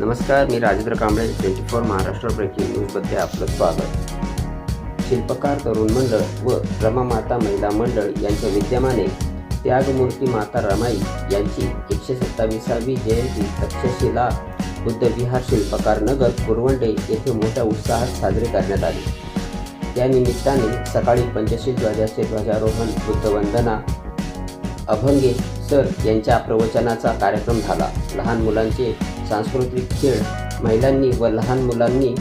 नमस्कार मी Rajendra Kamble twenty four Maharashtra breaking न्यूजमध्ये आपलं स्वागत. शिल्पकार तरुण मंडळ व रमामाता महिला मंडळ यांच्या विद्यमाने त्यागमूर्ती माता रमाई यांची एकशे सत्तावीसावी जयंती तक्षशिला बुद्धविहार शिल्पकार नगर कुरवंडे येथे मोठ्या उत्साहात साजरी करण्यात आली. त्यानिमित्ताने सकाळी पंचशील ध्वजाचे ध्वजारोहण बुद्धवंदना अभंगे तर यांच्या प्रवचनाचा कार्यक्रम झाला. लहान मुलांचे सांस्कृतिक खेळ महिलांनी व लहान मुलांनी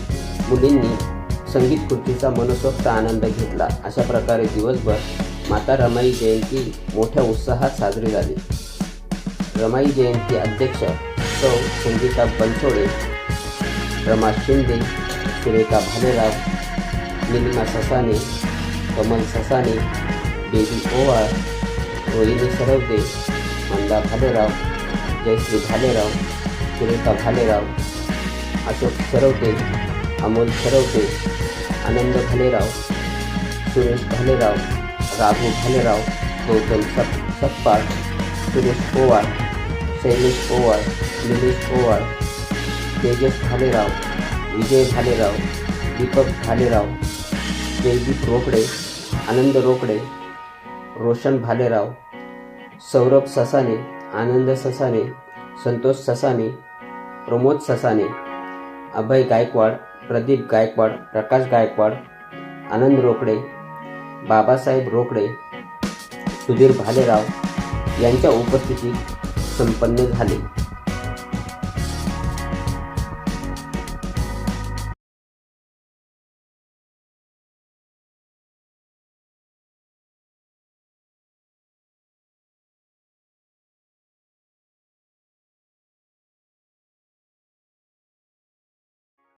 मुलींनी संगीत खुर्चीचा मनसोक्त आनंद घेतला. अशा प्रकारे दिवसभर माता रमाई जयंती मोठ्या उत्साहात साजरी झाली. रमाई जयंती अध्यक्ष सौ संगीता बनसोडे रमा शिंदे सुरेखा भालेराव निलिमा ससाने कमल ससाने बेबी ओवाळ रोहिणी सरवदे मंदा भालेराव जयश्री भालेराव सुरेखा भालेराव अशोक सरवते अमोल सरवते आनंद भालेराव सुरेश भालेराव राघू भालेराव गौतम सप सप्पाळ सुरेश पोवाळ शैलेश पोवार निलेश पोवार तेजस भालेराव विजय भालेराव दीपक भालेराव जयदीप रोकडे आनंद रोकडे रोशन भालेराव सौरभ ससाने आनंद ससाने संतोष ससाने प्रमोद ससाने अभय गायकवाड प्रदीप गायकवाड प्रकाश गायकवाड आनंद रोकडे बाबासाहेब रोकडे सुधीर भालेराव यांच्या उपस्थितीत संपन्न झाले.